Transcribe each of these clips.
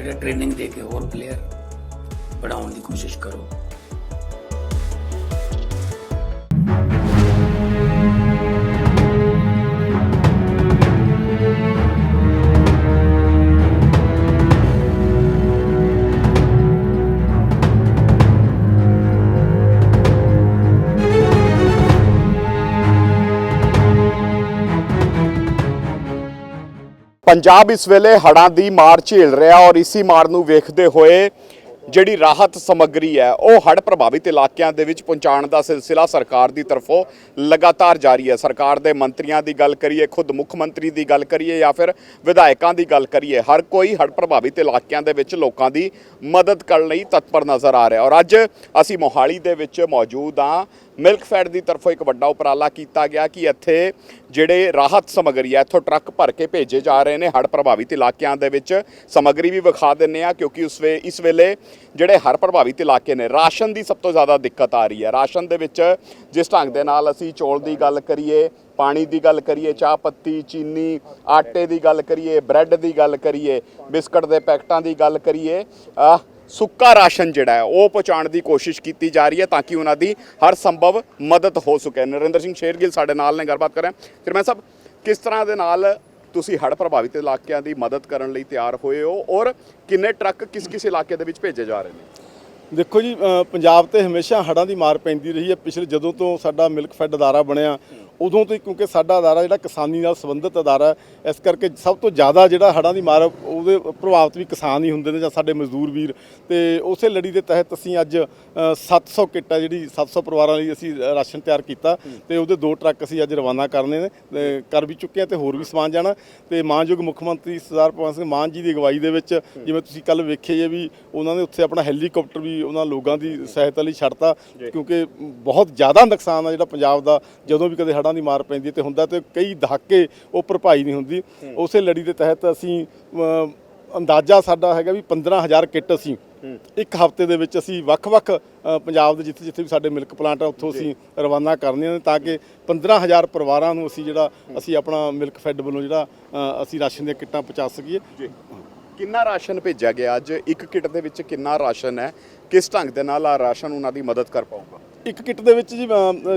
ਜਿਹੜਾ ਟ੍ਰੇਨਿੰਗ ਦੇ ਕੇ ਹੋਰ ਪਲੇਅਰ ਬਣਾਉਣ ਦੀ ਕੋਸ਼ਿਸ਼ ਕਰੋ। ਪੰਜਾਬ ਇਸ ਵੇਲੇ ਹੜ੍ਹਾਂ ਦੀ ਮਾਰ ਝੇਲ ਰਿਹਾ ਔਰ ਇਸੀ ਮਾਰ ਨੂੰ ਵੇਖਦੇ ਹੋਏ ਜਿਹੜੀ ਰਾਹਤ ਸਮੱਗਰੀ ਹੈ, ਉਹ ਹੜ੍ਹ ਪ੍ਰਭਾਵਿਤ ਇਲਾਕਿਆਂ ਦੇ ਵਿੱਚ ਪਹੁੰਚਾਉਣ ਦਾ ਸਿਲਸਿਲਾ ਸਰਕਾਰ ਦੀ ਤਰਫੋਂ ਲਗਾਤਾਰ ਜਾਰੀ ਹੈ। ਸਰਕਾਰ ਦੇ ਮੰਤਰੀਆਂ ਦੀ ਗੱਲ ਕਰੀਏ, ਖੁਦ ਮੁੱਖ ਮੰਤਰੀ ਦੀ ਗੱਲ ਕਰੀਏ ਜਾਂ ਫਿਰ ਵਿਧਾਇਕਾਂ ਦੀ ਗੱਲ ਕਰੀਏ, ਹਰ ਕੋਈ ਹੜ੍ਹ ਪ੍ਰਭਾਵਿਤ ਇਲਾਕਿਆਂ ਦੇ ਵਿੱਚ ਲੋਕਾਂ ਦੀ ਮਦਦ ਕਰਨ ਲਈ ਤਤਪਰ ਨਜ਼ਰ ਆ ਰਿਹਾ ਔਰ ਅੱਜ ਅਸੀਂ ਮੋਹਾਲੀ ਦੇ ਵਿੱਚ ਮੌਜੂਦ ਹਾਂ। ਮਿਲਕ ਫੈਡ ਦੀ ਤਰਫੋਂ ਇੱਕ ਵੱਡਾ ਉਪਰਾਲਾ ਕੀਤਾ ਗਿਆ ਕਿ ਇੱਥੇ ਜਿਹੜੇ ਰਾਹਤ ਸਮੱਗਰੀ ਹੈ, ਇੱਥੋਂ ਟਰੱਕ ਭਰ ਕੇ ਭੇਜੇ ਜਾ ਰਹੇ ਨੇ ਹੜ੍ਹ ਪ੍ਰਭਾਵਿਤ ਇਲਾਕਿਆਂ ਦੇ ਵਿੱਚ। ਸਮੱਗਰੀ ਵੀ ਵਿਖਾ ਦਿੰਨੇ ਆ ਕਿਉਂਕਿ ਉਸ ਵੇ, ਇਸ ਵੇਲੇ ਜਿਹੜੇ ਹੜ੍ਹ ਪ੍ਰਭਾਵਿਤ ਇਲਾਕੇ ਨੇ, ਰਾਸ਼ਨ ਦੀ ਸਭ ਤੋਂ ਜ਼ਿਆਦਾ ਦਿੱਕਤ ਆ ਰਹੀ ਹੈ। ਰਾਸ਼ਨ ਦੇ ਵਿੱਚ ਜਿਸ ਢੰਗ ਦੇ ਨਾਲ ਅਸੀਂ ਚੌਲ ਦੀ ਗੱਲ ਕਰੀਏ, ਪਾਣੀ ਦੀ ਗੱਲ ਕਰੀਏ, ਚਾਹ ਪੱਤੀ, ਚੀਨੀ, ਆਟੇ ਦੀ ਗੱਲ ਕਰੀਏ, ਬ੍ਰੈਡ ਦੀ ਗੱਲ ਕਰੀਏ, ਬਿਸਕਟ ਦੇ ਪੈਕਟਾਂ ਦੀ ਗੱਲ ਕਰੀਏ ਸੁੱਕਾ ਰਾਸ਼ਨ ਜਿਹੜਾ ਹੈ, ਉਹ ਪਹੁੰਚਾਉਣ ਦੀ ਕੋਸ਼ਿਸ਼ ਕੀਤੀ ਜਾ ਰਹੀ ਹੈ ਤਾਂ ਕਿ ਉਹਨਾਂ ਦੀ ਹਰ ਸੰਭਵ ਮਦਦ ਹੋ ਸਕੇ। ਨਰਿੰਦਰ ਸਿੰਘ ਸ਼ੇਰਗਿੱਲ ਸਾਡੇ ਨਾਲ ਨੇ, ਗੱਲਬਾਤ ਕਰ ਰਹੇ ਫਿਰ ਮੈਂ ਸਾਹਿਬ, ਕਿਸ ਤਰ੍ਹਾਂ ਦੇ ਨਾਲ ਤੁਸੀਂ ਹੜ੍ਹ ਪ੍ਰਭਾਵਿਤ ਇਲਾਕਿਆਂ ਦੀ ਮਦਦ ਕਰਨ ਲਈ ਤਿਆਰ ਹੋਏ ਹੋ ਔਰ ਕਿੰਨੇ ਟਰੱਕ ਕਿਸ ਕਿਸ ਇਲਾਕੇ ਦੇ ਵਿੱਚ ਭੇਜੇ ਜਾ ਰਹੇ ਨੇ? ਦੇਖੋ ਜੀ ਪੰਜਾਬ ਤੇ ਹਮੇਸ਼ਾ ਹੜ੍ਹਾਂ ਦੀ ਮਾਰ ਪੈਂਦੀ ਰਹੀ ਹੈ। ਪਿਛਲੇ ਜਦੋਂ ਤੋਂ ਸਾਡਾ ਮਿਲਕ ਫੈਡ ਅਦਾਰਾ ਬਣਿਆ ਉਦੋਂ ਤੋਂ ਕਿਉਂਕਿ ਸਾਡਾ ਅਦਾਰਾ ਜਿਹੜਾ ਕਿਸਾਨੀ ਨਾਲ ਸੰਬੰਧਿਤ ਅਦਾਰਾ ਹੈ, ਇਸ ਕਰਕੇ ਸਭ ਤੋਂ ਜ਼ਿਆਦਾ ਜਿਹੜਾ ਹੜ੍ਹਾਂ ਦੀ ਮਾਰ ਉਹਦੇ ਪ੍ਰਭਾਵਿਤ ਵੀ ਕਿਸਾਨ ਹੀ ਹੁੰਦੇ ਨੇ ਜਾਂ ਸਾਡੇ ਮਜ਼ਦੂਰ ਵੀਰ। ਤੇ ਉਸੇ ਲੜੀ ਦੇ ਤਹਿਤ ਅਸੀਂ ਅੱਜ ਅ, 700 ਕਿੱਟ ਜਿਹੜੀ 700 ਪਰਿਵਾਰਾਂ ਲਈ ਅਸੀਂ ਰਾਸ਼ਨ ਤਿਆਰ ਕੀਤਾ ਤੇ ਉਹਦੇ ਦੋ ਟਰੱਕ ਅਸੀਂ ਅੱਜ ਰਵਾਨਾ ਕਰਨੇ ਨੇ ਤੇ ਕਰ ਵੀ ਚੁੱਕੇ ਹਾਂ ਤੇ ਹੋਰ ਵੀ ਸਮਾਨ ਜਾਣਾ। ਤੇ ਮਾਨਯੋਗ ਮੁੱਖ ਮੰਤਰੀ ਸਰਦਾਰ ਭਗਵੰਤ ਸਿੰਘ ਮਾਨ ਜੀ ਦੀ ਅਗਵਾਈ ਦੇ ਵਿੱਚ ਜਿਵੇਂ ਤੁਸੀਂ ਕੱਲ ਵੇਖਿਆ ਜੇ ਵੀ ਉਹਨਾਂ ਨੇ ਉੱਥੇ ਆਪਣਾ ਹੈਲੀਕਾਪਟਰ ਵੀ ਉਹਨਾਂ ਲੋਕਾਂ ਦੀ ਸਹਾਇਤਾ ਲਈ ਛੱਡਤਾ ਕਿਉਂਕਿ ਬਹੁਤ ਜ਼ਿਆਦਾ ਨੁਕਸਾਨ ਆ ਜਿਹੜਾ ਪੰਜਾਬ ਦਾ ਜਦੋਂ ਵੀ ਕਦੇ ਹੜ੍ਹਾਂ ਦੀ ਮਾਰ ਪੈਂਦੀ ਤੇ ਹੁੰਦਾ ਤੇ ਕਈ ਦਹਾਕੇ ਉਹ ਭਰਪਾਈ ਨਹੀਂ ਹੁੰਦੀ। ਉਸੇ ਲੜੀ ਦੇ ਤਹਿਤ ਅਸੀਂ ਅੰਦਾਜ਼ਾ ਸਾਡਾ ਹੈਗਾ ਵੀ 15000 ਕਿੱਟ ਅਸੀਂ ਇੱਕ ਹਫ਼ਤੇ ਦੇ ਵਿੱਚ ਅਸੀਂ ਵੱਖ-ਵੱਖ ਪੰਜਾਬ ਦੇ ਜਿੱਥੇ ਜਿੱਥੇ ਵੀ ਸਾਡੇ ਮਿਲਕ ਪਲਾਂਟ ਆ ਉੱਥੋਂ ਅਸੀਂ ਰਵਾਨਾ ਕਰਨੇ ਨੇ ਤਾਂ ਕਿ 15000 ਪਰਿਵਾਰਾਂ ਨੂੰ ਅਸੀਂ ਜਿਹੜਾ ਅਸੀਂ ਆਪਣਾ ਮਿਲਕ ਫੈਡ ਵੱਲੋਂ ਜਿਹੜਾ ਅਸੀਂ ਰਾਸ਼ਨ ਦੀਆਂ ਕਿੱਟਾਂ ਪਹੁੰਚਾ ਸਕੀਏ। ਕਿੰਨਾ ਰਾਸ਼ਨ ਭੇਜਿਆ ਗਿਆ ਅੱਜ? ਇੱਕ ਕਿੱਟ ਦੇ ਵਿੱਚ ਕਿੰਨਾ ਰਾਸ਼ਨ ਹੈ? ਕਿਸ ਢੰਗ ਦੇ ਨਾਲ ਆ ਰਾਸ਼ਨ ਉਹਨਾਂ ਦੀ ਮਦਦ ਕਰ ਪਾਊਗਾ? ਇੱਕ ਕਿੱਟ ਦੇ ਵਿੱਚ ਜੀ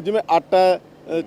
ਜਿਵੇਂ ਆਟਾ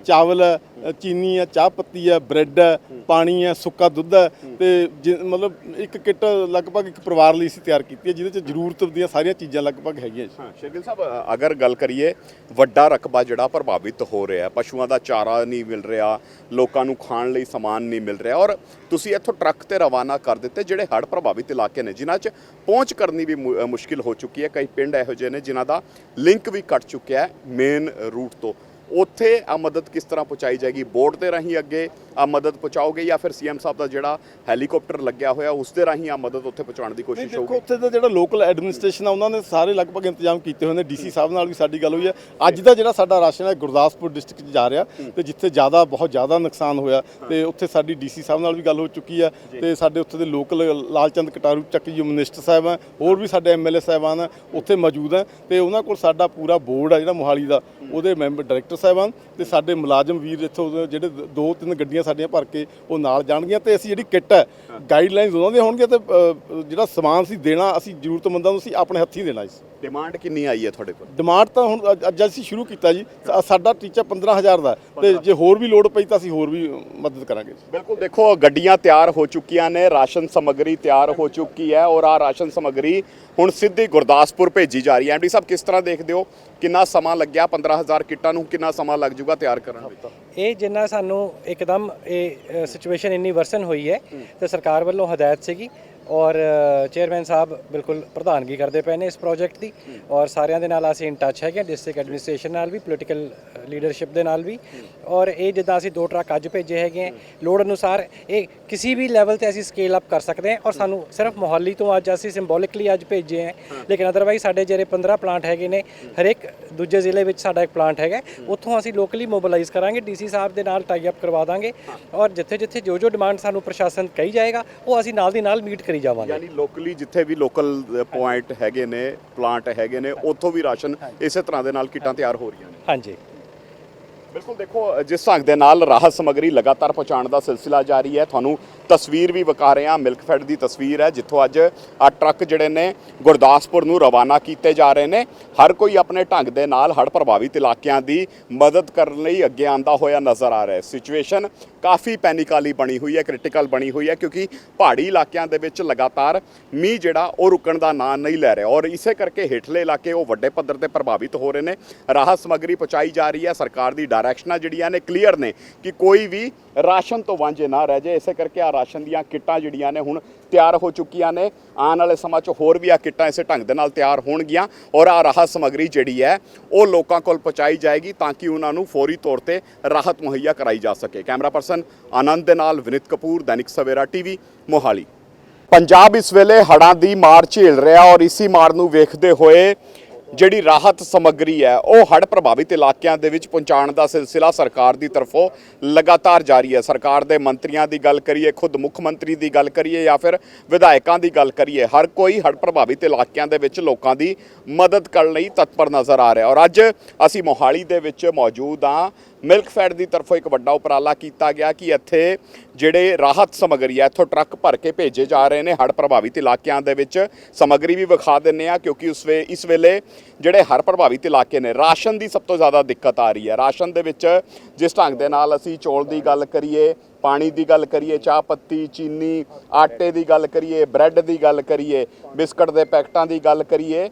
ਚਾਵਲ ਹੈ ਚੀਨੀ ਹੈ ਚਾਹ ਪੱਤੀ ਹੈ ਬ੍ਰੈਡ ਹੈ ਪਾਣੀ ਹੈ ਸੁੱਕਾ ਦੁੱਧ ਹੈ ਤੇ ਜਿ- ਮਤਲਬ ਇੱਕ ਕਿੱਟ ਲਗਭਗ ਇੱਕ ਪਰਿਵਾਰ ਲਈ ਅਸੀਂ ਤਿਆਰ ਕੀਤੀ ਹੈ ਜਿਹਦੇ ਚ ਜ਼ਰੂਰਤ ਦੀਆਂ ਸਾਰੀਆਂ ਚੀਜ਼ਾਂ ਲਗਭਗ ਹੈਗੀਆਂ ਜੀ। ਹਾਂ ਸ਼ੇਰਗਿਲ ਸਾਹਿਬ ਅ, ਅਗਰ ਗੱਲ ਕਰੀਏ ਵੱਡਾ ਰਕਬਾ ਜਿਹੜਾ ਪ੍ਰਭਾਵਿਤ ਹੋ ਰਿਹਾ ਹੈ, ਪਸ਼ੂਆਂ ਦਾ ਚਾਰਾ ਨਹੀਂ ਮਿਲ ਰਿਹਾ ਲੋਕਾਂ ਨੂੰ ਖਾਣ ਲਈ ਸਮਾਨ ਨਹੀਂ ਮਿਲ ਰਿਹਾ ਔਰ ਤੁਸੀਂ ਇੱਥੋਂ ਟਰੱਕ ਤੇ ਰਵਾਨਾ ਕਰ ਦਿੱਤੇ ਜਿਹੜੇ ਹੜ੍ਹ ਪ੍ਰਭਾਵਿਤ ਇਲਾਕੇ ਨੇ ਜਿਨ੍ਹਾਂ 'ਚ ਪਹੁੰਚ ਕਰਨੀ ਵੀ ਮੁ- ਅ, ਮੁਸ਼ਕਿਲ ਹੋ ਚੁੱਕੀ ਹੈ ਕਈ ਪਿੰਡ ਇਹੋ ਜਿਹੇ ਨੇ ਜਿਨ੍ਹਾਂ ਦਾ ਲਿੰਕ ਵੀ ਕੱਟ ਚੁੱਕਿਆ ਹੈ ਮੇਨ ਰੂਟ ਤੋਂ। ਉੱਥੇ ਆ ਮਦਦ ਕਿਸ ਤਰ੍ਹਾਂ ਪਹੁੰਚਾਈ ਜਾਏਗੀ? ਬੋਰਡ ਦੇ ਰਾਹੀਂ ਅੱਗੇ ਆ ਮਦਦ ਪਹੁੰਚਾਓਗੇ ਜਾਂ ਫਿਰ ਸੀਐਮ ਸਾਹਿਬ ਦਾ ਜਿਹੜਾ ਹੈਲੀਕਾਪਟਰ ਲੱਗਿਆ ਹੋਇਆ ਉਸ ਦੇ ਰਾਹੀਂ ਆ ਮਦਦ ਉੱਥੇ ਪਹੁੰਚਾਉਣ ਦੀ ਕੋਸ਼ਿਸ਼ ਦੇਖੋ ਹੋਊਗੀ? ਉੱਥੇ ਦਾ ਜਿਹੜਾ ਲੋਕਲ ਐਡਮਿਨਿਸਟ੍ਰੇਸ਼ਨ ਆ ਉਹਨਾਂ ਨੇ ਸਾਰੇ ਲਗਭਗ ਇੰਤਜ਼ਾਮ ਕੀਤੇ ਹੋਏ ਨੇ। ਡੀਸੀ ਸਾਹਿਬ ਨਾਲ ਵੀ ਸਾਡੀ ਗੱਲ ਹੋਈ ਹੈ। ਅੱਜ ਦਾ ਜਿਹੜਾ ਸਾਡਾ ਰਾਸ਼ਨ ਹੈ ਗੁਰਦਾਸਪੁਰ ਡਿਸਟ੍ਰਿਕਟ 'ਚ ਜਾ ਰਿਹਾ ਤੇ ਜਿੱਥੇ ਜ਼ਿਆਦਾ ਬਹੁਤ ਜ਼ਿਆਦਾ ਨੁਕਸਾਨ ਹੋਇਆ ਤੇ ਉੱਥੇ ਸਾਡੀ ਡੀਸੀ ਸਾਹਿਬ ਨਾਲ ਵੀ ਗੱਲ ਹੋ ਚੁੱਕੀ ਹੈ ਤੇ ਸਾਡੇ ਉੱਥੇ ਦੇ ਲੋਕਲ ਲਾਲਚੰਦ ਕਟਾਰੂ ਚੱਕ ਜੀ ਮਿਨਿਸਟਰ ਸਾਹਿਬ ਆ ਹੋਰ ਵੀ ਸਾਡੇ ਐਮਐਲਏ ਸਾਹਿਬਾਨ ਆ ਉੱਥੇ ਮੌਜੂਦ ਆ ਤੇ ਉਹਨਾਂ ਕੋਲ ਸਾਡਾ ਪੂਰਾ ਬੋਰਡ ਆ ਜਿਹੜਾ ਮੋਹਾਲੀ ਦਾ ਉਹਦੇ ਮੈਂਬਰ ਡਾਇਰੈਕਟਰ ਸਾਹਿਬਾਨ ਤੇ ਸਾਡੇ ਮੁਲਾਜ਼ਮ ਵੀਰ ਇੱਥੋਂ ਜਿਹੜੇ ਦੋ ਤਿੰਨ ਗੱਡੀਆਂ ਸਾਡੀਆਂ ਭਰ ਕੇ ਉਹ ਨਾਲ ਜਾਣਗੀਆਂ ਤੇ ਅਸੀਂ ਜਿਹੜੀ ਕਿੱਟ ਹੈ ਗਾਈਡਲਾਈਨਸ ਉਹਨਾਂ ਦੀਆਂ ਹੋਣਗੀਆਂ ਤੇ ਅ, ਜਿਹੜਾ ਸਮਾਨ ਅਸੀਂ ਦੇਣਾ ਅਸੀਂ ਜ਼ਰੂਰਤਮੰਦਾਂ ਨੂੰ ਅਸੀਂ ਆਪਣੇ ਹੱਥੀਂ ਦੇਣਾ ਜੀ। ਡਿਮਾਂਡ ਕਿੰਨੀ ਆਈ ਹੈ ਤੁਹਾਡੇ ਕੋਲ? ਡਿਮਾਂਡ ਤਾਂ ਹੁਣ ਅੱਜ- ਅੱਜ ਅਸੀਂ ਸ਼ੁਰੂ ਕੀਤਾ ਜੀ ਸਾ- ਸਾਡਾ ਟੀਚਾ 15000 ਦਾ ਹੈ। ਤੇ ਜੇ ਹੋਰ ਵੀ ਲੋੜ ਪਈ ਤਾਂ ਅਸੀਂ ਹੋਰ ਵੀ ਮਦਦ ਕਰਾਂਗੇ ਜੀ। ਬਿਲਕੁਲ ਦੇਖੋ ਗੱਡੀਆਂ ਤਿਆਰ ਹੋ ਚੁੱਕੀਆਂ ਨੇ ਰਾਸ਼ਨ ਸਮੱਗਰੀ ਤਿਆਰ ਹੋ ਚੁੱਕੀ ਹੈ ਔਰ ਆ ਰਾਸ਼ਨ ਸਮੱਗਰੀ ਹੁਣ ਸਿੱਧੀ ਗੁਰਦਾਸਪੁਰ ਭੇਜੀ ਜਾ ਰਹੀ ਹੈ। ਐਮਡੀ ਸਾਹਿਬ ਕਿਸ ਤਰ੍ਹਾਂ ਦੇਖਦੇ ਹੋ? ਕਿੰਨਾ ਸਮਾਂ ਲੱਗਿਆ? 15000 ਕਿੱਟਾਂ ਨੂੰ ਕਿੰਨਾ ਸਮਾਂ ਲੱਗ ਜਾਊਗਾ ਤਿਆਰ ਕਰਨ ਵਿੱਚ? ਇਹ ਜਿੰਨਾ ਸਾਨੂੰ ਇੱਕਦਮ ਇਹ ਸਿਚੁਏਸ਼ਨ ਇੰਨੀ ਵਰਸਨ ਹੋਈ ਹੈ। ਤੇ ਸਰਕਾਰ ਵੱਲੋਂ ਹਦਾਇਤ ਸੀਗੀ। ਔਰ ਚੇਅਰਮੈਨ ਸਾਹਿਬ ਬਿਲਕੁਲ ਪ੍ਰਧਾਨਗੀ ਕਰਦੇ ਪਏ ਨੇ ਇਸ ਪ੍ਰੋਜੈਕਟ ਦੀ ਔਰ ਸਾਰਿਆਂ ਦੇ ਨਾਲ ਅਸੀਂ ਇਨ ਟੱਚ ਹੈਗੇ ਡਿਸਟ੍ਰਿਕਟ ਐਡਮਿਨਿਸਟ੍ਰੇਸ਼ਨ ਨਾਲ ਵੀ ਪੋਲੀਟੀਕਲ ਲੀਡਰਸ਼ਿਪ ਦੇ ਨਾਲ ਵੀ ਔਰ ਇਹ ਜਿੱਦਾਂ ਅਸੀਂ ਦੋ ਟਰੱਕ ਅੱਜ ਭੇਜੇ ਹੈਗੇ ਹੈ, ਲੋੜ ਅਨੁਸਾਰ ਇਹ ਕਿਸੇ ਵੀ ਲੈਵਲ ਤੇ ਅਸੀਂ ਸਕੇਲ ਅਪ ਕਰ ਸਕਦੇ ਹਾਂ ਔਰ ਸਾਨੂੰ ਸਿਰਫ ਮੋਹਾਲੀ ਤੋਂ ਅੱਜ ਅਸੀਂ ਸਿੰਬੋਲਿਕਲੀ ਅੱਜ ਭੇਜੇ ਹੈ ਲੇਕਿਨ ਅਦਰਵਾਈਜ਼ ਸਾਡੇ ਜਿਹੜੇ 15 ਪਲਾਂਟ ਹੈਗੇ ਨੇ ਹਰੇਕ ਦੂਜੇ ਜ਼ਿਲ੍ਹੇ ਵਿੱਚ ਸਾਡਾ ਇੱਕ ਪਲਾਂਟ ਹੈਗਾ ਉੱਥੋਂ ਅਸੀਂ ਲੋਕਲੀ ਮੋਬਿਲਾਈਜ਼ ਕਰਾਂਗੇ ਡੀਸੀ ਸਾਹਿਬ ਦੇ ਨਾਲ ਟਾਈ ਅਪ ਕਰਵਾ ਦਾਂਗੇ ਔਰ ਜਿੱਥੇ ਜਿੱਥੇ ਜੋ ਜੋ ਡਿਮਾਂਡ ਸਾਨੂੰ ਪ੍ਰਸ਼ਾਸਨ ਕਹੀ ਜਾਏਗਾ ਉਹ ਅਸੀਂ ਨਾਲ ਦੀ ਨਾਲ ਮੀਟ ਕਰੀ ਜਾਵਾਂਗੇ। ਯਾਨੀ ਲੋਕਲੀ ਜਿੱਥੇ ਵੀ ਲੋਕਲ ਪੁਆਇੰਟ ਹੈਗੇ ਨੇ ਪਲਾਂਟ ਹੈਗੇ ਨੇ ਉੱਥੋਂ ਵੀ ਰਾਸ਼ਨ ਇਸੇ ਤਰ੍ਹਾਂ ਦੇ ਨਾਲ ਕਿੱਟਾਂ ਤਿਆਰ ਹੋ ਰਹੀਆਂ ਨੇ। ਹਾਂਜੀ। ਬਿਲਕੁਲ ਦੇਖੋ ਜਿਸ ਢੰਗ ਦੇ ਨਾਲ ਰਾਹਤ ਸਮੱਗਰੀ ਲਗਾਤਾਰ ਪਹੁੰਚਾਉਣ ਦਾ ਸਿਲਸਿਲਾ ਜਾਰੀ ਹੈ, ਤੁਹਾਨੂੰ ਤਸਵੀਰ ਵੀ ਵਿਖਾ ਰਹੇ ਹਾਂ, ਮਿਲਕਫੈਡ ਦੀ ਤਸਵੀਰ ਹੈ, ਜਿੱਥੋਂ ਅੱਜ ਆ ਟਰੱਕ ਜਿਹੜੇ ਨੇ ਗੁਰਦਾਸਪੁਰ ਨੂੰ ਰਵਾਨਾ ਕੀਤੇ ਜਾ ਰਹੇ ਨੇ। ਹਰ ਕੋਈ ਆਪਣੇ ਢੰਗ ਦੇ ਨਾਲ ਹੜ੍ਹ ਪ੍ਰਭਾਵਿਤ ਇਲਾਕਿਆਂ ਦੀ ਮਦਦ ਕਰਨ ਲਈ ਅੱਗੇ ਆਂਦਾ ਹੋਇਆ ਨਜ਼ਰ ਆ ਰਿਹਾ ਹੈ। ਸਿਚੁਏਸ਼ਨ ਕਾਫੀ ਪੈਨਿਕ ਵਾਲੀ ਬਣੀ ਹੋਈ ਹੈ, ਕ੍ਰਿਟੀਕਲ ਬਣੀ ਹੋਈ ਹੈ, ਕਿਉਂਕਿ ਪਹਾੜੀ ਇਲਾਕਿਆਂ ਦੇ ਵਿੱਚ ਲਗਾਤਾਰ ਮੀਂਹ ਜਿਹੜਾ, ਉਹ ਰੁਕਣ ਦਾ ਨਾਂ ਨਹੀਂ ਲੈ ਰਿਹਾ। ਔਰ ਇਸੇ ਕਰਕੇ ਹੇਠਲੇ ਇਲਾਕੇ ਉਹ ਵੱਡੇ ਪੱਧਰ ਤੇ ਪ੍ਰਭਾਵਿਤ ਹੋ ਰਹੇ ਨੇ। ਰਾਹਤ ਸਮੱਗਰੀ ਪਹੁੰਚਾਈ ਜਾ ਰਹੀ ਹੈ, ਸਰਕਾਰ ਦੀ ਡਾਇਰੈਕਸ਼ਨਾਂ ਜਿਹੜੀਆਂ ਨੇ ਕਲੀਅਰ ਨੇ ਕਿ ਕੋਈ ਵੀ ਰਾਸ਼ਨ ਤੋਂ ਵਾਂਝੇ ਨਾ ਰਹਿ ਜਾਏ। ਇਸੇ ਕਰਕੇ ਆ ਰਾਸ਼ਨ ਦੀਆਂ ਕਿੱਟਾਂ ਜਿਹੜੀਆਂ ਨੇ ਹੁਣ ਤਿਆਰ ਹੋ ਚੁੱਕੀਆਂ ਨੇ। ਆਉਣ ਵਾਲੇ ਸਮਾਂ 'ਚ ਹੋਰ ਵੀ ਆ ਕਿੱਟਾਂ ਇਸੇ ਢੰਗ ਦੇ ਨਾਲ ਤਿਆਰ ਹੋਣਗੀਆਂ ਔਰ ਆ ਰਾਹਤ ਸਮੱਗਰੀ ਜਿਹੜੀ ਹੈ, ਉਹ ਲੋਕਾਂ ਕੋਲ ਪਹੁੰਚਾਈ ਜਾਏਗੀ ਤਾਂ ਕਿ ਉਹਨਾਂ ਨੂੰ ਫੌਰੀ ਤੌਰ ਤੇ ਰਾਹਤ ਮੁਹੱਈਆ ਕਰਾਈ ਜਾ ਸਕੇ। ਕੈਮਰਾ ਪਰਸਨ ਆਨੰਦ ਦੇ ਨਾਲ ਵਿਨਿਤ ਕਪੂਰ, ਦੈਨਿਕ ਸਵੇਰਾ ਟੀਵੀ, ਮੋਹਾਲੀ। ਪੰਜਾਬ ਇਸ ਵੇਲੇ ਹੜ੍ਹਾਂ ਦੀ ਮਾਰ ਝੇਲ ਰਿਹਾ ਔਰ ਇਸੀ ਮਾਰ ਨੂੰ ਵੇਖਦੇ ਹੋਏ ਜਿਹੜੀ ਰਾਹਤ ਸਮੱਗਰੀ ਹੈ, ਉਹ ਹੜ੍ਹ ਪ੍ਰਭਾਵਿਤ ਇਲਾਕਿਆਂ ਦੇ ਵਿੱਚ ਪਹੁੰਚਾਉਣ ਦਾ ਸਿਲਸਿਲਾ ਸਰਕਾਰ ਦੀ ਤਰਫੋਂ ਲਗਾਤਾਰ ਜਾਰੀ ਹੈ। ਸਰਕਾਰ ਦੇ ਮੰਤਰੀਆਂ ਦੀ ਗੱਲ ਕਰੀਏ, ਖੁਦ ਮੁੱਖ ਮੰਤਰੀ ਦੀ ਗੱਲ ਕਰੀਏ ਜਾਂ ਫਿਰ ਵਿਧਾਇਕਾਂ ਦੀ ਗੱਲ ਕਰੀਏ, ਹਰ ਕੋਈ ਹੜ੍ਹ ਪ੍ਰਭਾਵਿਤ ਇਲਾਕਿਆਂ ਦੇ ਵਿੱਚ ਲੋਕਾਂ ਦੀ ਮਦਦ ਕਰਨ ਲਈ ਤਤਪਰ ਨਜ਼ਰ ਆ ਰਿਹਾ। ਔਰ ਅੱਜ ਅਸੀਂ ਮੋਹਾਲੀ ਦੇ ਵਿੱਚ ਮੌਜੂਦ ਹਾਂ। ਮਿਲਕਫੈਡ ਦੀ ਤਰਫੋਂ ਇੱਕ ਵੱਡਾ ਉਪਰਾਲਾ ਕੀਤਾ ਗਿਆ ਕਿ ਇੱਥੇ ਜਿਹੜੇ ਰਾਹਤ ਸਮੱਗਰੀ ਹੈ ਇੱਥੋਂ ਟਰੱਕ ਭਰ ਕੇ ਭੇਜੇ ਜਾ ਰਹੇ ਨੇ ਹੜ੍ਹ ਪ੍ਰਭਾਵਿਤ ਇਲਾਕਿਆਂ ਦੇ ਵਿੱਚ। ਸਮੱਗਰੀ ਵੀ ਵਿਖਾ ਦਿੰਨੇ ਆ, ਕਿਉਂਕਿ ਉਸ ਵੇ, ਇਸ ਵੇਲੇ ਜਿਹੜੇ ਹੜ੍ਹ ਪ੍ਰਭਾਵਿਤ ਇਲਾਕੇ ਨੇ, ਰਾਸ਼ਨ ਦੀ ਸਭ ਤੋਂ ਜ਼ਿਆਦਾ ਦਿੱਕਤ ਆ ਰਹੀ ਹੈ ਰਾਸ਼ਨ ਦੇ ਵਿੱਚ ਜਿਸ ਢੰਗ ਦੇ ਨਾਲ ਅਸੀਂ ਚੌਲ ਦੀ ਗੱਲ ਕਰੀਏ, ਪਾਣੀ ਦੀ ਗੱਲ ਕਰੀਏ, ਚਾਹ ਪੱਤੀ, ਚੀਨੀ, ਆਟੇ ਦੀ ਗੱਲ ਕਰੀਏ, ਬ੍ਰੈਡ ਦੀ ਗੱਲ ਕਰੀਏ, ਬਿਸਕਟ ਦੇ ਪੈਕਟਾਂ ਦੀ ਗੱਲ ਕਰੀਏ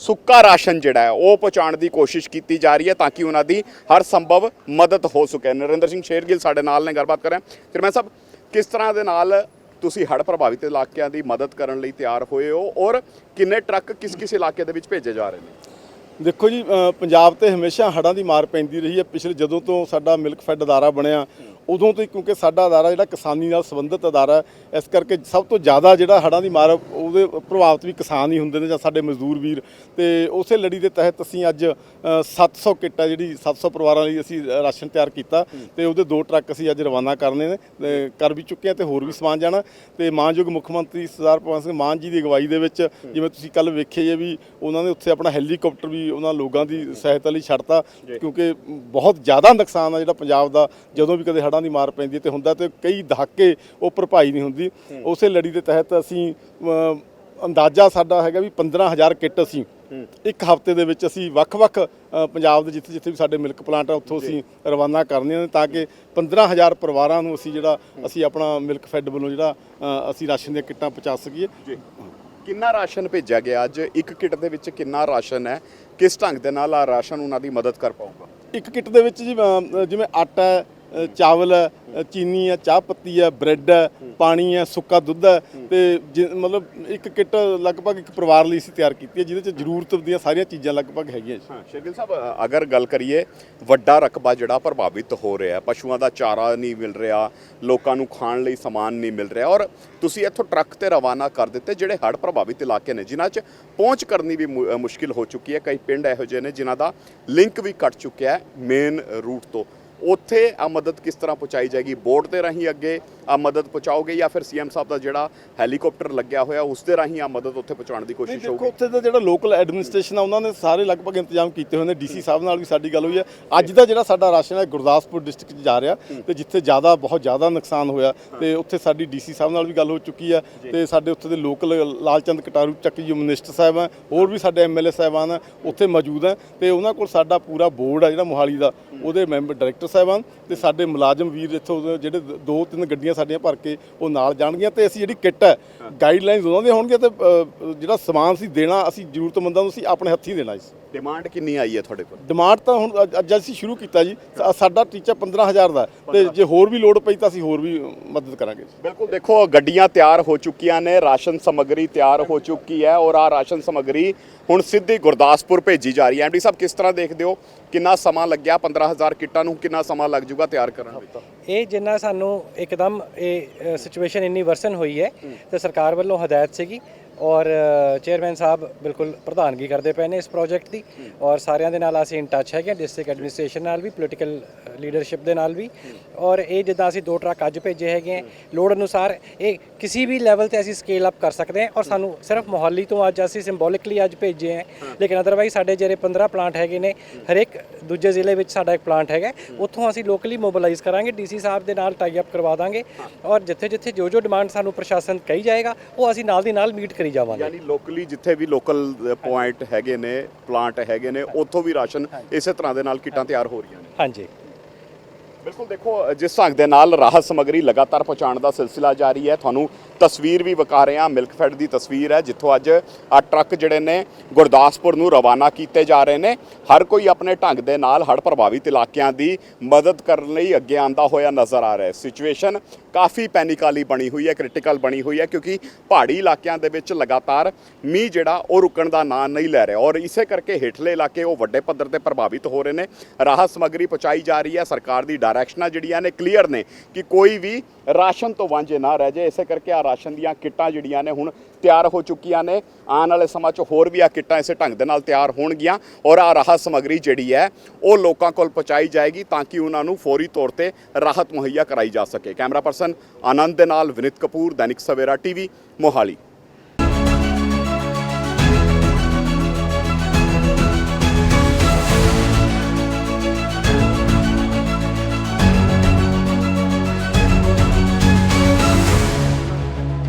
ਸੁੱਕਾ ਰਾਸ਼ਨ ਜਿਹੜਾ ਹੈ, ਉਹ ਪਹੁੰਚਾਉਣ ਦੀ ਕੋਸ਼ਿਸ਼ ਕੀਤੀ ਜਾ ਰਹੀ ਹੈ ਤਾਂ ਕਿ ਉਹਨਾਂ ਦੀ ਹਰ ਸੰਭਵ ਮਦਦ ਹੋ ਸਕੇ। ਨਰਿੰਦਰ ਸਿੰਘ ਸ਼ੇਰਗਿੱਲ ਸਾਡੇ ਨਾਲ ਨੇ, ਗੱਲਬਾਤ ਕਰ ਰਹੇ ਹਾਂ। ਫਿਰ ਮੈਂ ਸਾਹਿਬ, ਕਿਸ ਤਰ੍ਹਾਂ ਦੇ ਨਾਲ ਤੁਸੀਂ ਹੜ੍ਹ ਪ੍ਰਭਾਵਿਤ ਇਲਾਕਿਆਂ ਦੀ ਮਦਦ ਕਰਨ ਲਈ ਤਿਆਰ ਹੋਏ ਹੋ ਔਰ ਕਿੰਨੇ ਟਰੱਕ ਕਿਸ ਕਿਸ ਇਲਾਕੇ ਦੇ ਵਿੱਚ ਭੇਜੇ ਜਾ ਰਹੇ ਨੇ? ਦੇਖੋ ਜੀ ਪੰਜਾਬ ਤੇ ਹਮੇਸ਼ਾ ਹੜ੍ਹਾਂ ਦੀ ਮਾਰ ਪੈਂਦੀ ਰਹੀ ਹੈ। ਪਿਛਲੇ ਜਦੋਂ ਤੋਂ ਸਾਡਾ ਮਿਲਕ ਫੈਡ ਅਦਾਰਾ ਬਣਿਆ ਉਦੋਂ ਤੋਂ ਕਿਉਂਕਿ ਸਾਡਾ ਅਦਾਰਾ ਜਿਹੜਾ ਕਿਸਾਨੀ ਨਾਲ ਸੰਬੰਧਿਤ ਅਦਾਰਾ ਹੈ ਇਸ ਕਰਕੇ ਸਭ ਤੋਂ ਜ਼ਿਆਦਾ ਜਿਹੜਾ ਹੜ੍ਹਾਂ ਦੀ ਮਾਰ ਉਹਦੇ ਪ੍ਰਭਾਵਿਤ ਵੀ ਕਿਸਾਨ ਹੀ ਹੁੰਦੇ ਨੇ ਜਾਂ ਸਾਡੇ ਮਜ਼ਦੂਰ ਵੀਰ। ਤੇ ਉਸੇ ਲੜੀ ਦੇ ਤਹਿਤ ਅਸੀਂ ਅੱਜ ਅ, 700 ਕਿੱਟ ਜਿਹੜੀ 700 ਪਰਿਵਾਰਾਂ ਲਈ ਅਸੀਂ ਰਾਸ਼ਨ ਤਿਆਰ ਕੀਤਾ ਤੇ ਉਹਦੇ ਦੋ ਟਰੱਕ ਅਸੀਂ ਅੱਜ ਰਵਾਨਾ ਕਰਨੇ ਨੇ ਕਰ ਵੀ ਚੁੱਕੇ ਹਾਂ ਤੇ ਹੋਰ ਵੀ ਸਮਾਨ ਜਾਣਾ। ਤੇ ਮਾਨਯੋਗ ਮੁੱਖ ਮੰਤਰੀ ਸਰਦਾਰ ਭਗਵੰਤ ਸਿੰਘ ਮਾਨ ਜੀ ਦੀ ਅਗਵਾਈ ਦੇ ਵਿੱਚ ਜਿਵੇਂ ਤੁਸੀਂ ਕੱਲ ਵੇਖਿਆ ਹੈ ਵੀ ਉਹਨਾਂ ਨੇ ਉੱਥੇ ਆਪਣਾ ਹੈਲੀਕਾਪਟਰ ਵੀ ਉਹਨਾਂ ਲੋਕਾਂ ਦੀ ਸਹਾਇਤਾ ਲਈ ਛੱਡਤਾ ਕਿਉਂਕਿ ਬਹੁਤ ਜ਼ਿਆਦਾ ਨੁਕਸਾਨ ਆ ਜਿਹੜਾ ਪੰਜਾਬ ਦਾ ਜਦੋਂ ਵੀ ਕਦੇ ਹੜ੍ਹਾਂ ਦੀ ਮਾਰ ਪੈਂਦੀ ਤੇ ਹੁੰਦਾ ਤੇ ਕਈ ਦਹਾਕੇ ਉਹ ਭਰਪਾਈ ਨਹੀਂ ਹੁੰਦੀ। ਉਸੇ ਲੜੀ ਦੇ ਤਹਿਤ ਅਸੀਂ ਅੰਦਾਜ਼ਾ ਸਾਡਾ ਹੈਗਾ ਵੀ 15000 ਕਿੱਟ ਅਸੀਂ ਇੱਕ ਹਫ਼ਤੇ ਦੇ ਵਿੱਚ ਅਸੀਂ ਵੱਖ-ਵੱਖ ਪੰਜਾਬ ਦੇ ਜਿੱਥੇ ਜਿੱਥੇ ਵੀ ਸਾਡੇ ਮਿਲਕ ਪਲਾਂਟ ਆ ਉੱਥੋਂ ਅਸੀਂ ਰਵਾਨਾ ਕਰਨੀਆਂ ਨੇ ਤਾਂ ਕਿ 15000 ਪਰਿਵਾਰਾਂ ਨੂੰ ਅਸੀਂ ਜਿਹੜਾ ਅਸੀਂ ਆਪਣਾ ਮਿਲਕ ਫੈਡ ਵੱਲੋਂ ਜਿਹੜਾ ਅਸੀਂ ਰਾਸ਼ਨ ਦੀਆਂ ਕਿੱਟਾਂ ਪਹੁੰਚਾ ਸਕੀਏ। ਕਿੰਨਾ ਰਾਸ਼ਨ ਭੇਜਿਆ ਗਿਆ ਅੱਜ? ਇੱਕ ਕਿੱਟ ਦੇ ਵਿੱਚ ਕਿੰਨਾ ਰਾਸ਼ਨ ਹੈ? ਕਿਸ ਢੰਗ ਦੇ ਨਾਲ ਆ ਰਾਸ਼ਨ ਉਹਨਾਂ ਦੀ ਮਦਦ ਕਰ ਪਾਊਗਾ? ਇੱਕ ਕਿੱਟ ਦੇ ਵਿੱਚ ਜੀ ਜਿਵੇਂ ਆਟਾ ਚਾਵਲ ਹੈ ਚੀਨੀ ਹੈ ਚਾਹ ਪੱਤੀ ਹੈ ਬ੍ਰੈਡ ਹੈ ਪਾਣੀ ਹੈ ਸੁੱਕਾ ਦੁੱਧ ਹੈ ਤੇ ਜਿ- ਮਤਲਬ ਇੱਕ ਕਿੱਟ ਲਗਭਗ ਇੱਕ ਪਰਿਵਾਰ ਲਈ ਅਸੀਂ ਤਿਆਰ ਕੀਤੀ ਹੈ ਜਿਹਦੇ ਚ ਜ਼ਰੂਰਤ ਦੀਆਂ ਸਾਰੀਆਂ ਚੀਜ਼ਾਂ ਲਗਭਗ ਹੈਗੀਆਂ ਜੀ। ਹਾਂ ਸ਼ੇਗਿਲ ਸਾਹਿਬ ਅ, ਅਗਰ ਗੱਲ ਕਰੀਏ ਵੱਡਾ ਰਕਬਾ ਜਿਹੜਾ ਪ੍ਰਭਾਵਿਤ ਹੋ ਰਿਹਾ ਹੈ ਪਸ਼ੂਆਂ ਦਾ ਚਾਰਾ ਨਹੀਂ ਮਿਲ ਰਿਹਾ ਲੋਕਾਂ ਨੂੰ ਖਾਣ ਲਈ ਸਮਾਨ ਨਹੀਂ ਮਿਲ ਰਿਹਾ ਔਰ ਤੁਸੀਂ ਇੱਥੋਂ ਟਰੱਕ ਤੇ ਰਵਾਨਾ ਕਰ ਦਿੱਤੇ ਜਿਹੜੇ ਹੜ੍ਹ ਪ੍ਰਭਾਵਿਤ ਇਲਾਕੇ ਨੇ ਜਿਨ੍ਹਾਂ 'ਚ ਪਹੁੰਚ ਕਰਨੀ ਵੀ ਮੁ- ਅ, ਮੁਸ਼ਕਿਲ ਹੋ ਚੁੱਕੀ ਹੈ ਕਈ ਪਿੰਡ ਇਹੋ ਜਿਹੇ ਨੇ ਜਿਨ੍ਹਾਂ ਦਾ ਲਿੰਕ ਵੀ ਕੱਟ ਚੁੱਕਿਆ ਹੈ ਮੇਨ ਰੂਟ ਤੋਂ। ਉੱਥੇ ਆ ਮਦਦ ਕਿਸ ਤਰ੍ਹਾਂ ਪਹੁੰਚਾਈ ਜਾਏਗੀ? ਬੋਰਡ ਦੇ ਰਾਹੀਂ ਅੱਗੇ ਆ ਮਦਦ ਪਹੁੰਚਾਓਗੇ ਜਾਂ ਫਿਰ ਸੀਐਮ ਸਾਹਿਬ ਦਾ ਜਿਹੜਾ ਹੈਲੀਕਾਪਟਰ ਲੱਗਿਆ ਹੋਇਆ ਉਸ ਦੇ ਰਾਹੀਂ ਆ ਮਦਦ ਉੱਥੇ ਪਹੁੰਚਾਉਣ ਦੀ ਕੋਸ਼ਿਸ਼ ਦੇਖੋ ਹੋਊਗੀ? ਉੱਥੇ ਦਾ ਜਿਹੜਾ ਲੋਕਲ ਐਡਮਿਨਿਸਟ੍ਰੇਸ਼ਨ ਆ ਉਹਨਾਂ ਨੇ ਸਾਰੇ ਲਗਭਗ ਇੰਤਜ਼ਾਮ ਕੀਤੇ ਹੋਏ ਨੇ। ਡੀਸੀ ਸਾਹਿਬ ਨਾਲ ਵੀ ਸਾਡੀ ਗੱਲ ਹੋਈ ਹੈ। ਅੱਜ ਦਾ ਜਿਹੜਾ ਸਾਡਾ ਰਾਸ਼ਨ ਹੈ ਗੁਰਦਾਸਪੁਰ ਡਿਸਟ੍ਰਿਕਟ 'ਚ ਜਾ ਰਿਹਾ ਤੇ ਜਿੱਥੇ ਜ਼ਿਆਦਾ ਬਹੁਤ ਜ਼ਿਆਦਾ ਨੁਕਸਾਨ ਹੋਇਆ ਤੇ ਉੱਥੇ ਸਾਡੀ ਡੀਸੀ ਸਾਹਿਬ ਨਾਲ ਵੀ ਗੱਲ ਹੋ ਚੁੱਕੀ ਹੈ ਤੇ ਸਾਡੇ ਉੱਥੇ ਦੇ ਲੋਕਲ ਲਾਲਚੰਦ ਕਟਾਰੂ ਚੱਕੀ ਜੀ ਮਿਨਿਸਟਰ ਸਾਹਿਬ ਆ ਹੋਰ ਵੀ ਸਾਡੇ ਐਮਐਲਏ ਸਾਹਿਬਾਨ ਉੱਥੇ ਮੌਜੂਦ ਆ ਤੇ ਉਹਨਾਂ ਕੋਲ ਸਾਡਾ ਪੂਰਾ ਬੋਰਡ ਆ ਜਿਹੜਾ ਮੋਹਾਲੀ ਦਾ ਉਹਦੇ ਮੈਂਬਰ ਡਾਇਰੈਕਟਰ ਸਾਹਿਬਾਨ ਤੇ ਸਾਡੇ ਮੁਲਾਜ਼ਮ ਵੀਰ ਇੱਥੋਂ ਜਿਹੜੇ ਦੋ ਤਿੰਨ ਗੱਡੀਆਂ ਸਾਡੀਆਂ ਭਰ ਕੇ ਉਹ ਨਾਲ ਜਾਣਗੀਆਂ ਤੇ ਅਸੀਂ ਜਿਹੜੀ ਕਿੱਟ ਹੈ ਗਾਈਡਲਾਈਨਸ ਉਹਨਾਂ ਦੀਆਂ ਹੋਣਗੀਆਂ ਤੇ ਜਿਹੜਾ ਸਮਾਨ ਅਸੀਂ ਦੇਣਾ ਅਸੀਂ ਜ਼ਰੂਰਤਮੰਦਾਂ ਨੂੰ ਅਸੀਂ ਆਪਣੇ ਹੱਥੀਂ ਦੇਣਾ ਜੀ। ਡਿਮਾਂਡ ਕਿੰਨੀ ਆਈ ਹੈ ਤੁਹਾਡੇ ਕੋਲ? ਡਿਮਾਂਡ ਤਾਂ ਹੁਣ ਅੱਜ- ਅੱਜ ਅਸੀਂ ਸ਼ੁਰੂ ਕੀਤਾ ਜੀ। ਸਾ- ਸਾਡਾ ਟੀਚਾ 15000 ਦਾ ਹੈ। ਤੇ ਜੇ ਹੋਰ ਵੀ ਲੋੜ ਪਈ ਤਾਂ ਅਸੀਂ ਹੋਰ ਵੀ ਮਦਦ ਕਰਾਂਗੇ ਜੀ। ਬਿਲਕੁਲ ਦੇਖੋ ਗੱਡੀਆਂ ਤਿਆਰ ਹੋ ਚੁੱਕੀਆਂ ਨੇ ਰਾਸ਼ਨ ਸਮੱਗਰੀ ਤਿਆਰ ਹੋ ਚੁੱਕੀ ਹੈ ਔਰ ਆ ਰਾਸ਼ਨ ਸਮੱਗਰੀ ਹੁਣ ਸਿੱਧੀ ਗੁਰਦਾਸਪੁਰ ਭੇਜੀ ਜਾ ਰਹੀ ਹੈ। ਐਮਡੀ ਸਾਹਿਬ ਕਿਸ ਤਰ੍ਹਾਂ ਦੇਖਦੇ ਹੋ? ਕਿੰਨਾ ਸਮਾਂ ਲੱਗਿਆ? 15000 ਕਿੱਟਾਂ ਨੂੰ ਕਿੰਨਾ ਸਮਾਂ ਲੱਗ ਜਾਊਗਾ ਤਿਆਰ ਕਰਨ ਵਿੱਚ? ਇਹ ਜਿੰਨਾ ਸਾਨੂੰ ਇੱਕਦਮ ਇਹ ਸਿਚੁਏਸ਼ਨ ਇੰਨੀ ਵਰਸਨ ਹੋਈ ਹੈ। ਤੇ ਸਰਕਾਰ ਵੱਲੋਂ ਹਦਾਇਤ ਸੀਗੀ ਔਰ ਚੇਅਰਮੈਨ ਸਾਹਿਬ ਬਿਲਕੁਲ ਪ੍ਰਧਾਨਗੀ ਕਰਦੇ ਪਏ ਨੇ ਇਸ ਪ੍ਰੋਜੈਕਟ ਦੀ ਔਰ ਸਾਰਿਆਂ ਦੇ ਨਾਲ ਅਸੀਂ ਇਨ ਟੱਚ ਹੈਗੇ ਡਿਸਟ੍ਰਿਕਟ ਐਡਮਿਨਿਸਟ੍ਰੇਸ਼ਨ ਨਾਲ ਵੀ ਪੋਲੀਟੀਕਲ ਲੀਡਰਸ਼ਿਪ ਦੇ ਨਾਲ ਵੀ ਔਰ ਇਹ ਜਿੱਦਾਂ ਅਸੀਂ ਦੋ ਟਰੱਕ ਅੱਜ ਭੇਜੇ ਹੈਗੇ ਹੈ, ਲੋੜ ਅਨੁਸਾਰ ਇਹ ਕਿਸੇ ਵੀ ਲੈਵਲ ਤੇ ਅਸੀਂ ਸਕੇਲ ਅਪ ਕਰ ਸਕਦੇ ਹਾਂ ਔਰ ਸਾਨੂੰ ਸਿਰਫ ਮੋਹਾਲੀ ਤੋਂ ਅੱਜ ਅਸੀਂ ਸਿੰਬੋਲਿਕਲੀ ਅੱਜ ਭੇਜੇ ਹੈ ਲੇਕਿਨ ਅਦਰਵਾਈਜ਼ ਸਾਡੇ ਜਿਹੜੇ 15 ਪਲਾਂਟ ਹੈਗੇ ਨੇ, ਹਰੇਕ ਦੂਜੇ ਜ਼ਿਲ੍ਹੇ ਵਿੱਚ ਸਾਡਾ ਇੱਕ ਪਲਾਂਟ ਹੈਗਾ ਉੱਥੋਂ ਅਸੀਂ ਲੋਕਲੀ ਮੋਬਿਲਾਈਜ਼ ਕਰਾਂਗੇ ਡੀਸੀ ਸਾਹਿਬ ਦੇ ਨਾਲ ਟਾਈ ਅਪ ਕਰਵਾ ਦਾਂਗੇ ਔਰ ਜਿੱਥੇ ਜਿੱਥੇ ਜੋ ਜੋ ਡਿਮਾਂਡ ਸਾਨੂੰ ਪ੍ਰਸ਼ਾਸਨ ਕਹੀ ਜਾਏਗਾ, ਉਹ ਅਸੀਂ ਨਾਲ ਦੀ ਨਾਲ ਮੀਟ ਕਰੀ ਜਾਵਾਂਗੇ। ਯਾਨੀ ਲੋਕਲੀ ਜਿੱਥੇ ਵੀ ਲੋਕਲ ਪੁਆਇੰਟ ਹੈਗੇ ਨੇ ਪਲਾਂਟ ਹੈਗੇ ਨੇ ਉੱਥੋਂ ਵੀ ਰਾਸ਼ਨ ਇਸੇ ਤਰ੍ਹਾਂ ਦੇ ਨਾਲ ਕਿੱਟਾਂ ਤਿਆਰ ਹੋ ਰਹੀਆਂ ਨੇ। ਹਾਂਜੀ। ਬਿਲਕੁਲ ਦੇਖੋ ਜਿਸ ਢੰਗ ਦੇ ਨਾਲ ਰਾਹਤ ਸਮੱਗਰੀ ਲਗਾਤਾਰ ਪਹੁੰਚਾਉਣ ਦਾ ਸਿਲਸਿਲਾ ਜਾਰੀ ਹੈ ਤੁਹਾਨੂੰ ਤਸਵੀਰ ਵੀ ਵਿਖਾ ਰਹੇ ਹਾਂ। ਮਿਲਕ ਫੈਡ ਦੀ ਤਸਵੀਰ ਹੈ ਜਿੱਥੋਂ ਅੱਜ ਆ ਟਰੱਕ ਜਿਹੜੇ ਨੇ ਗੁਰਦਾਸਪੁਰ ਨੂੰ ਰਵਾਨਾ ਕੀਤੇ ਜਾ ਰਹੇ ਨੇ। ਹਰ ਕੋਈ ਆਪਣੇ ਢੰਗ ਦੇ ਨਾਲ ਹੜ੍ਹ ਪ੍ਰਭਾਵਿਤ ਇਲਾਕਿਆਂ ਦੀ ਮਦਦ ਕਰਨ ਲਈ ਅੱਗੇ ਆਂਦਾ ਹੋਇਆ ਨਜ਼ਰ ਆ ਰਿਹਾ ਹੈ। ਸਿਚੁਏਸ਼ਨ ਕਾਫੀ ਪੈਨਿਕ ਵਾਲੀ ਬਣੀ ਹੋਈ ਹੈ ਕ੍ਰਿਟੀਕਲ ਬਣੀ ਹੋਈ ਹੈ ਕਿਉਂਕਿ ਪਹਾੜੀ ਇਲਾਕਿਆਂ ਦੇ ਵਿੱਚ ਲਗਾਤਾਰ ਮੀਂਹ ਜਿਹੜਾ ਉਹ ਰੁਕਣ ਦਾ ਨਾਂ ਨਹੀਂ ਲੈ ਰਿਹਾ ਔਰ ਇਸੇ ਕਰਕੇ ਹੇਠਲੇ ਇਲਾਕੇ ਉਹ ਵੱਡੇ ਪੱਧਰ ਤੇ ਪ੍ਰਭਾਵਿਤ ਹੋ ਰਹੇ ਨੇ। ਰਾਹਤ ਸਮੱਗਰੀ ਪਹੁੰਚਾਈ ਜਾ ਰਹੀ ਹੈ, ਸਰਕਾਰ ਦੀ ਡਾਇਰੈਕਸ਼ਨਾਂ ਜਿਹੜੀਆਂ ਨੇ ਕਲੀਅਰ ਨੇ ਕਿ ਕੋਈ ਵੀ ਰਾਸ਼ਨ ਤੋਂ ਵਾਂਝੇ ਨਾ ਰਹਿ ਜਾਏ। ਇਸੇ ਕਰਕੇ ਆ ਰਾਸ਼ਨ ਦੀਆਂ ਕਿੱਟਾਂ ਜਿਹੜੀਆਂ ਨੇ ਹੁਣ ਤਿਆਰ ਹੋ ਚੁੱਕੀਆਂ ਨੇ। ਆਉਣ ਵਾਲੇ ਸਮਾਂ 'ਚ ਹੋਰ ਵੀ ਆ ਕਿੱਟਾਂ ਇਸੇ ਢੰਗ ਦੇ ਨਾਲ ਤਿਆਰ ਹੋਣਗੀਆਂ ਔਰ ਆ ਰਾਹਤ ਸਮੱਗਰੀ ਜਿਹੜੀ ਹੈ, ਉਹ ਲੋਕਾਂ ਕੋਲ ਪਹੁੰਚਾਈ ਜਾਏਗੀ ਤਾਂ ਕਿ ਉਹਨਾਂ ਨੂੰ ਫੌਰੀ ਤੌਰ ਤੇ ਰਾਹਤ ਮੁਹੱਈਆ ਕਰਾਈ ਜਾ ਸਕੇ। ਕੈਮਰਾ ਪਰਸਨ ਆਨੰਦ ਦੇ ਨਾਲ ਵਿਨਿਤ ਕਪੂਰ, ਦੈਨਿਕ ਸਵੇਰਾ ਟੀਵੀ, ਮੋਹਾਲੀ।